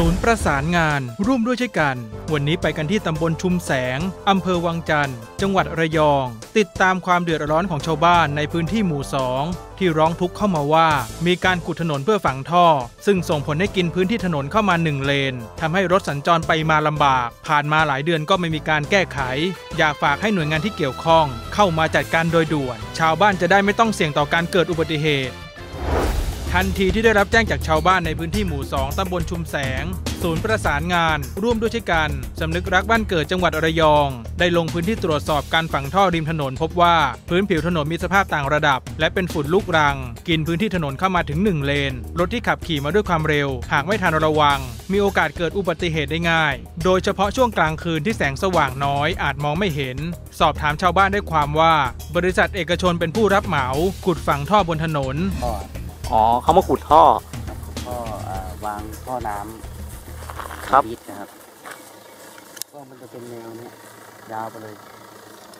ศูนย์ประสานงาน ร่วมด้วยช่วยกัน วันนี้ไปกันที่ตำบลชุมแสง อำเภอวังจันทร์ จังหวัดระยอง ติดตามความเดือดร้อนของชาวบ้านในพื้นที่หมู่สองที่ร้องทุกข์เข้ามาว่า มีการขุดถนนเพื่อฝังท่อ ซึ่งส่งผลให้กินพื้นที่ถนนเข้ามาหนึ่งเลนทำให้รถสัญจรไปมาลำบาก ผ่านมาหลายเดือนก็ไม่มีการแก้ไข อยากฝากให้หน่วยงานที่เกี่ยวข้อง เข้ามาจัดการโดยด่วน ชาวบ้านจะได้ไม่ต้องเสี่ยงต่อการเกิดอุบัติเหตุ ทันทีที่ได้รับแจ้งจากชาวบ้านในพื้นที่หมู่ 2ตำบลชุมแสง ศูนย์ประสานงาน ร่วมด้วยช่วยกัน สำนึกรักบ้านเกิดจังหวัดระยอง ได้ลงพื้นที่ตรวจสอบการฝังท่อริมถนน พบว่าพื้นผิวถนนมีสภาพต่างระดับ และเป็นฝุ่นลูกรัง กินพื้นที่ถนนเข้ามาถึง 1 เลน รถที่ขับขี่มาด้วยความเร็ว หากไม่ทันระวัง มีโอกาสเกิดอุบัติเหตุได้ง่าย โดยเฉพาะช่วงกลางคืนที่แสงสว่างน้อย อาจมองไม่เห็น สอบถามชาวบ้านได้ความว่า บริษัทเอกชนเป็นผู้รับเหมา ขุดฝังท่อบนถนน ออ๋อเขามาขุดท่อครับท่ออ่าวางท่อน้ำครับ ลิตนะครับ ก็มันจะเป็นแนวเนี้ยยาวไปเลย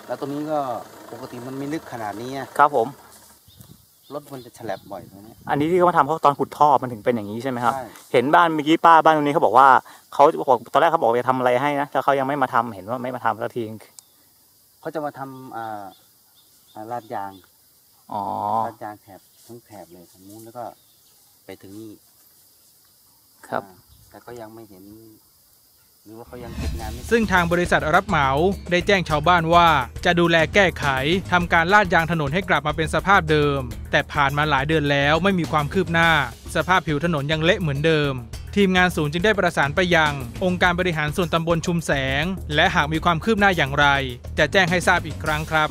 แล้วตรงนี้ก็ปกติมันไม่ลึกขนาดนี้อะครับผม รถมันจะฉลับบ่อยตรงเนี้ยอันนี้ที่เขามาทำเพราะตอนขุดท่อมันถึงเป็นอย่างนี้ใช่ไหมครับ ใช่เห็นบ้านเมื่อกี้ป้าบ้านตรงนี้เขาบอกว่าเขาบอกตอนแรกเขาบอกจะทำอะไรให้นะแต่เขายังไม่มาทำเห็นว่าไม่มาทำสักทีเขาจะมาทำอ่าอ่าลาดยาง อ๋อลาดยางแถบทั้งแถบเลยทางนู้นแล้วก็ไปถึงนี่ครับอ่าแต่ก็ยังไม่เห็น หรือว่าเขายังเก็บงานไม่เสร็จซึ่งทางบริษัทรับเหมาได้แจ้งชาวบ้านว่าจะดูแลแก้ไขทำการลาดยางถนนให้กลับมาเป็นสภาพเดิม แต่ผ่านมาหลายเดือนแล้วไม่มีความคืบหน้า สภาพผิวถนนยังเละเหมือนเดิมทีมงานศูนย์จึงได้ประสานไปยัง องค์การบริหารส่วนตำบลชุมแสง และหากมีความคืบหน้าอย่างไร จะแจ้งให้ทราบอีกครั้งครับ